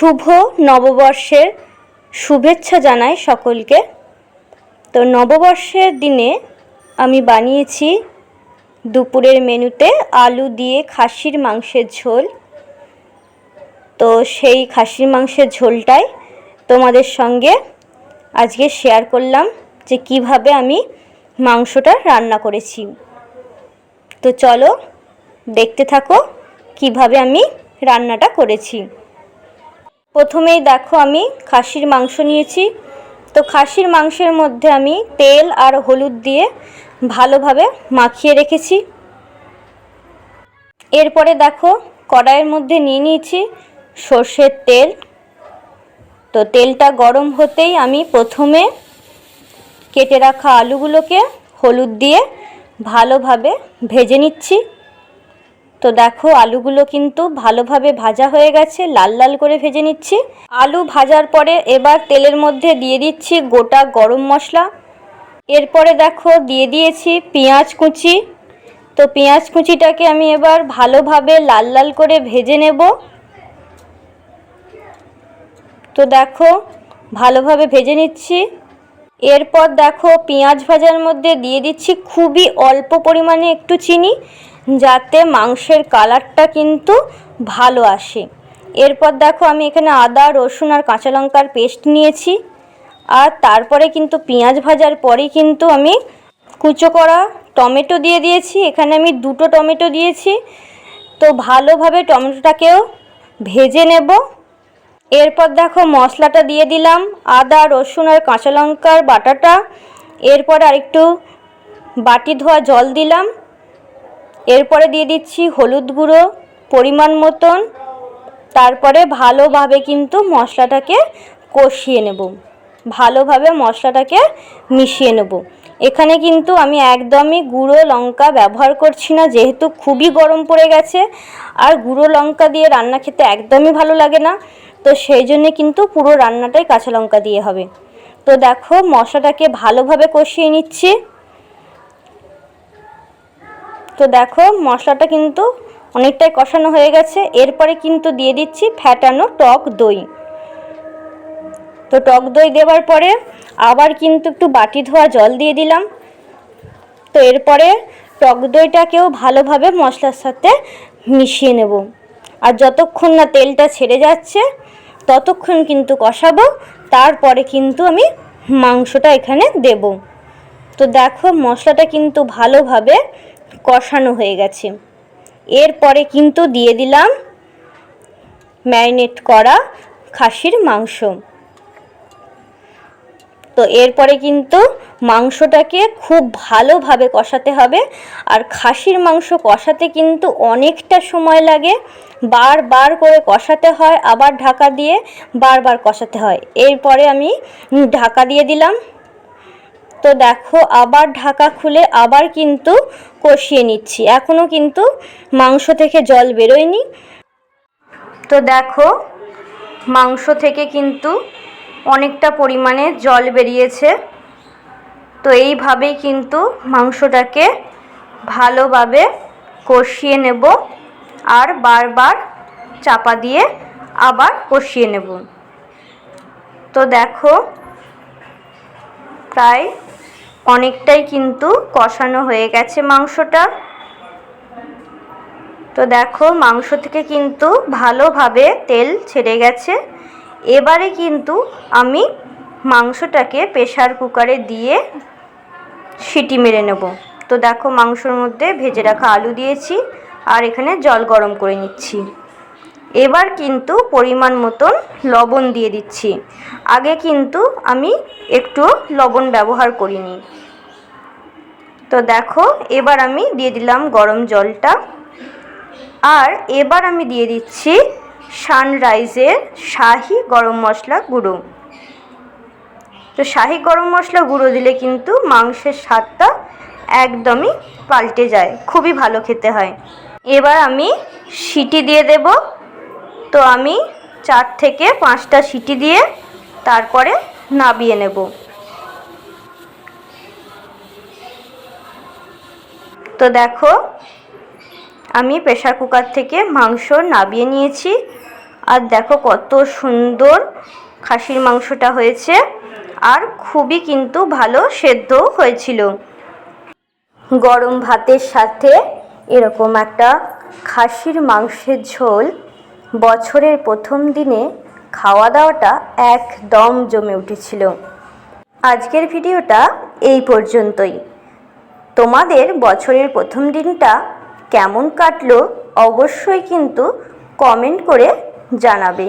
শুভ নববর্ষের শুভেচ্ছা জানাই সকলকে। তো নববর্ষের দিনে আমি বানিয়েছি দুপুরের মেনুতে আলু দিয়ে খাসির মাংসের ঝোল। তো সেই খাসির মাংসের ঝোলটাই তোমাদের সঙ্গে আজকে শেয়ার করলাম যে কীভাবে আমি মাংসটা রান্না করেছি। তো চলো দেখতে থাকো কীভাবে আমি রান্নাটা করেছি। প্রথমেই দেখো আমি খাসির মাংস নিয়েছি। তো খাসির মাংসের মধ্যে আমি তেল আর হলুদ দিয়ে ভালোভাবে মাখিয়ে রেখেছি। এরপরে দেখো কড়াইয়ের মধ্যে নিয়ে নিয়েছি সর্ষের তেল। তো তেলটা গরম হতেই আমি প্রথমে কেটে রাখা আলুগুলোকে হলুদ দিয়ে ভালোভাবে ভেজে নিচ্ছি। তো দেখো, আলুগুলো কিন্তু ভালোভাবে ভাজা হয়ে গেছে, লাল লাল করে ভেজে নিচ্ছি। আলু ভাজার পরে এবার তেলের মধ্যে দিয়ে দিচ্ছি গোটা গরম মশলা। এরপরে দেখো, দিয়ে দিয়েছি পেঁয়াজ কুচি। তো পেঁয়াজ কুচিটাকে আমি এবার ভালোভাবে লাল লাল করে ভেজে নেব। তো দেখো, ভালোভাবে ভেজে নিচ্ছি। এরপর দেখো, পেঁয়াজ ভাজার মধ্যে দিয়ে দিচ্ছি খুবই অল্প পরিমাণে একটু চিনি। যাতে মাংসের কালারটা কিন্তু ভালো আসে। এরপর দেখো আমি এখানে আদা, রসুন আর কাঁচা লঙ্কার পেস্ট নিয়েছি। আর তারপরে কিন্তু পেঁয়াজ ভাজার পরেই কিন্তু আমি কুচো করা টমেটো দিয়ে দিয়েছি। এখানে আমি দুটো টমেটো দিয়েছি। তো ভালোভাবে টমেটোটাকেও ভেজে নেব। এরপর দেখো মশলাটা দিয়ে দিলাম। আদা, রসুন আর কাঁচা লঙ্কার বাটাটা। এরপর আরেকটু বাটি ধোয়া জল দিলাম। এরপরে দিয়ে দিচ্ছি হলুদ গুঁড়ো, পরিমাণ মতন। তারপরে ভালোভাবে কিন্তু মশলাটাকে কষিয়ে নেব। ভালোভাবে মশলাটাকে মিশিয়ে নেব। এখানে কিন্তু আমি একদমই গুঁড়ো লঙ্কা ব্যবহার করছি না, যেহেতু খুবই গরম পড়ে গেছে। আর গুঁড়ো লঙ্কা দিয়ে রান্না খেতে একদমই ভালো লাগে না। তো সেই জন্যে কিন্তু পুরো রান্নাটাই কাঁচা লঙ্কা দিয়ে হবে। তো দেখো মশলাটাকে ভালোভাবে কষিয়ে নিচ্ছি। তো দেখো, মশলাটা কিন্তু অনেকটাই কষানো হয়ে গেছে। এরপরে কিন্তু দিয়ে দিচ্ছি ফ্যাটানো টক দই। তো টক দই দেওয়ার পরে আবার কিন্তু একটু বাটি ধোয়া জল দিয়ে দিলাম। তো এরপরে টক দইটাকেও ভালোভাবে মশলার সাথে মিশিয়ে নেব। আর যতক্ষণ না তেলটা ছেড়ে যাচ্ছে, ততক্ষণ কিন্তু কষাবো। তারপরে কিন্তু আমি মাংসটা এখানে দেব। তো দেখো, মশলাটা কিন্তু ভালোভাবে কষানো হয়ে গেছে। এরপরে কিন্তু দিয়ে দিলাম ম্যারিনেট করা খাসির মাংস। তো এরপরে কিন্তু মাংসটাকে খুব ভালোভাবে কষাতে হবে। আর খাসির মাংস কষাতে কিন্তু অনেকটা সময় লাগে। বারবার করে কষাতে হয়, আবার ঢাকা দিয়ে বারবার কষাতে হয়। এরপরে আমি ঢাকা দিয়ে দিলাম তো দেখো, আবার ঢাকা খুলে আবার কিন্তু কষিয়ে নিচ্ছি। এখনও কিন্তু মাংস থেকে জল বেরোয়নি। তো দেখো, মাংস থেকে কিন্তু অনেকটা পরিমাণে জল বেরিয়েছে। তো এইভাবেই কিন্তু মাংসটাকে ভালোভাবে কষিয়ে নেব আর বারবার চাপা দিয়ে আবার কষিয়ে নেব। তো দেখো, প্রায় অনেকটাই কিন্তু কষানো হয়ে গেছে মাংসটা। তো দেখো, মাংস থেকে কিন্তু ভালোভাবে তেল ছেড়ে গেছে। এবারে কিন্তু আমি মাংসটাকে প্রেশার কুকারে দিয়ে সিটি মেরে নেব। তো দেখো, মাংসর মধ্যে ভেজে রাখা আলু দিয়েছি আর এখানে জল গরম করে নিচ্ছি। এবার কিন্তু পরিমাণ মতন লবণ দিয়ে দিচ্ছি। আগে কিন্তু আমি একটু লবণ ব্যবহার করিনি। তো দেখো, এবার আমি দিয়ে দিলাম গরম জলটা। আর এবার আমি দিয়ে দিচ্ছি সানরাইজের শাহি গরম মশলা গুঁড়ো। তো শাহি গরম মশলা গুঁড়ো দিলে কিন্তু মাংসের স্বাদটা একদমই পাল্টে যায়। খুবই ভালো খেতে হয়। এবার আমি সিটি দিয়ে দেব। তো আমি চার থেকে পাঁচটা সিটি দিয়ে তারপরে নাবিয়ে নেব। তো দেখো, আমি প্রেশার কুকার থেকে মাংস নাবিয়ে নিয়েছি। আর দেখো কত সুন্দর খাসির মাংসটা হয়েছে। আর খুবই কিন্তু ভালো সেদ্ধও হয়েছিল। গরম ভাতের সাথে এরকম একটা খাসির মাংসের ঝোল বছরের প্রথম দিনে খাওয়া দাওয়াটা একদম জমে উঠেছিল। আজকের ভিডিওটা এই পর্যন্তই। তোমাদের বছরের প্রথম দিনটা কেমন কাটলো অবশ্যই কিন্তু কমেন্ট করে জানাবে।